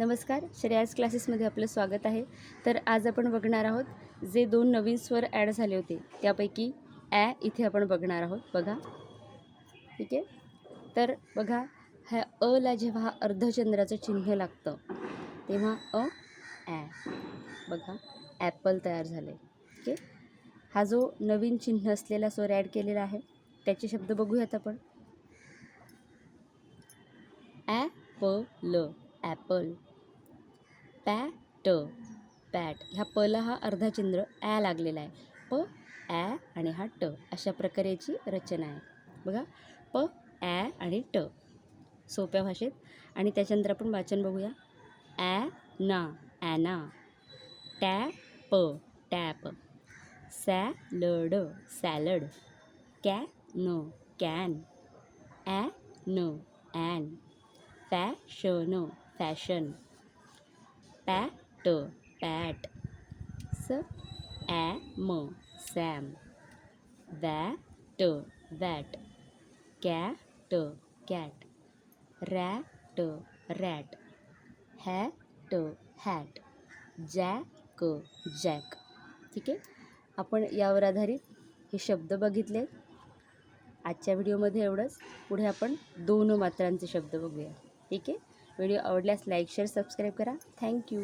नमस्कार श्रेयास क्लासेसमध्ये आपलं स्वागत आहे. तर आज आपण बघणार आहोत जे दोन नवीन स्वर ॲड झाले होते त्यापैकी ॲ इथे आपण बघणार आहोत. बघा. ठीक आहे? तर बघा ह्या अला जेव्हा अर्धचंद्राचं चिन्ह लागतं तेव्हा अ ॲ. बघा ॲपल तयार झाले ठीक आहे? हा जो नवीन चिन्ह असलेला स्वर ॲड केलेला आहे त्याचे शब्द बघूयात आपण. ॲ प ल ॲपल. पॅ पॅट पॅट. ह्या पला हा अर्धा चंद्र ॲ लागलेला आहे. प ॲ आणि हा ट अशा प्रकारे याची रचना आहे. बघा प ॲ आणि ट. सोप्या भाषेत. आणि त्याच्यानंतर आपण वाचन बघूया. A n an p tap. Salad salad. Can a n an fashion fashion. Pat pat. S am Sam. Vat vat. Cat cat. Rat rat. Hat hat. Jack jack. ठीक आहे? आपण यावर आधारित हे शब्द बघितले. आजच्या व्हिडिओमध्ये एवढंच. पुढे आपण दोन मात्रांचे शब्द बघूया. ठीक आहे? व्हिडिओ आवडल्यास लाईक शेअर सबस्क्राईब करा. Thank you